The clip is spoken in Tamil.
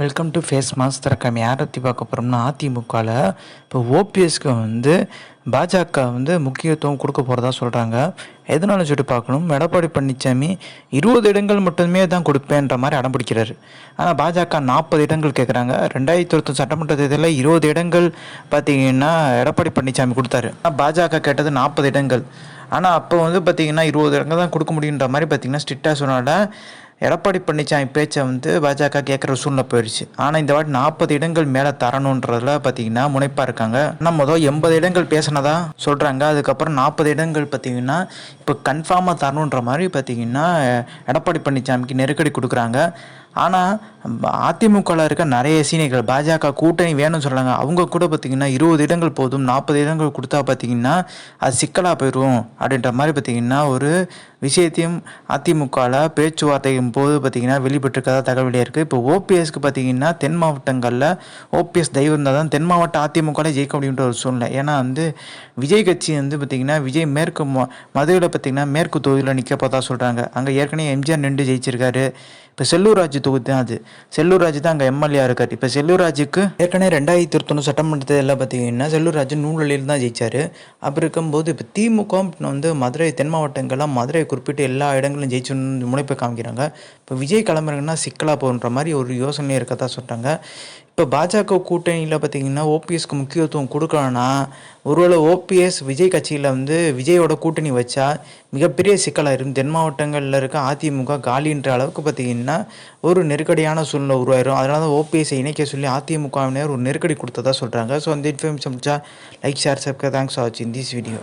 வெல்கம் டு ஃபேஸ் மாஸ் திறக்கம் யாரை பற்றி பார்க்க போகிறோம்னா அதிமுகவில் இப்போ ஓபிஎஸ்க்கு வந்து பாஜக வந்து முக்கியத்துவம் கொடுக்க போகிறதா சொல்கிறாங்க எதனால சொல்லிட்டு பார்க்கணும்? எடப்பாடி பழனிசாமி இருபது இடங்கள் மட்டுமே தான் கொடுப்பேன்ற மாதிரி அடம் பிடிக்கிறாரு. ஆனால் பாஜக நாற்பது இடங்கள் கேட்குறாங்க ரெண்டாயிரத்தி இருபத்தி சட்டமன்ற தேர்தலில் இருபது இடங்கள் பார்த்தீங்கன்னா எடப்பாடி பழனிசாமி கொடுத்தாரு. ஆனால் பாஜக கேட்டது நாற்பது இடங்கள். ஆனால் அப்போ வந்து பார்த்தீங்கன்னா இருபது இடங்கள் தான் கொடுக்க முடியுன்ற மாதிரி பார்த்தீங்கன்னா ஸ்ட்ரிக்டாக சொன்னால எடப்பாடி பழனிசாமி பேச்சை வந்து பாஜக கேட்குற சூழ்நிலை போயிடுச்சு. ஆனால் இந்த வாட்டி நாற்பது இடங்கள் மேலே தரணுன்றதுல பார்த்தீங்கன்னா முனைப்பாக இருக்காங்க. ஆனால் மொதல் எண்பது இடங்கள் பேசினதா சொல்கிறாங்க அதுக்கப்புறம் நாற்பது இடங்கள் பார்த்தீங்கன்னா இப்போ கன்ஃபார்மாக தரணுன்ற மாதிரி பார்த்தீங்கன்னா எடப்பாடி பழனிசாமிக்கு நெருக்கடி கொடுக்குறாங்க. ஆனால் அதிமுகவில் இருக்க நிறைய சீனியர்கள் பாஜக கூட்டணி வேணும்னு சொல்கிறாங்க அவங்க கூட பார்த்திங்கன்னா இருபது இடங்கள் போதும் நாற்பது இடங்கள் கொடுத்தா பார்த்திங்கன்னா அது சிக்கலாக போயிடும் அப்படின்ற மாதிரி பார்த்திங்கன்னா ஒரு விஷயத்தையும் அதிமுகவில் பேச்சுவார்த்தையும் போது பார்த்திங்கன்னா வெளிப்பட்டிருக்கதா தகவல் இருக்குது இப்போ ஓபிஎஸ்க்கு பார்த்திங்கன்னா தென் மாவட்டங்களில் ஓபிஎஸ் தெய்வம் இருந்தால் தான் தென் மாவட்ட அதிமுகவில் ஜெயிக்க முடியுன்ற ஒரு சூழ்நிலை. ஏன்னா வந்து விஜய் கட்சி வந்து பார்த்திங்கன்னா விஜய் மேற்கு மதுரையில் பார்த்திங்கன்னா மேற்கு தொகுதியில் நிற்க பார்த்தா சொல்கிறாங்க அங்கே ஏற்கனவே எம்ஜிஆர் நின்று ஜெயிச்சிருக்காரு. இப்போ செல்லூர் ராஜ் தொகுதி தான் அது. செல்லூர் ராஜ் தான் அங்கே எம்எல்ஏ இருக்கார். இப்போ செல்லூர் ராஜுக்கு ஏற்கனவே ரெண்டாயிரத்தி இருபத்தொன்று சட்டமன்ற தேர்தலில் பார்த்தீங்கன்னா செல்லூர் ராஜ் நூலில் தான் ஜெயிச்சார். அப்படி இருக்கும்போது இப்போ திமுக வந்து மதுரை தென் மாவட்டங்கள்லாம் மதுரை குறிப்பிட்டு எல்லா இடங்களும் ஜெயிச்சுன்னு முனைப்பை காமிக்கிறாங்க. இப்போ விஜய் கிளம்புறங்கன்னா சிக்கலாக போன்ற மாதிரி ஒரு யோசனை இருக்கதான் சொல்கிறாங்க இப்போ பாஜக கூட்டணியில் பார்த்தீங்கன்னா ஓபிஎஸ்க்கு முக்கியத்துவம் கொடுக்கலன்னா ஒருவேளை ஓபிஎஸ் விஜய் கட்சியில் வந்து விஜயோட கூட்டணி வச்சா மிகப்பெரிய சிக்கலாக இருக்கும். தென் மாவட்டங்களில் இருக்க அதிமுக காலின்ற அளவுக்கு பார்த்தீங்கன்னா ஒரு நெருக்கடியான சூழ்நிலை உருவாயிரும். அதனால தான் ஓபிஎஸ்ஸை இணைக்க சொல்லி அதிமுகவினர் ஒரு நெருக்கடி கொடுத்ததா சொல்கிறாங்க ஸோ அந்த information like share subscribe thanks for வாட்சிங் திஸ் வீடியோ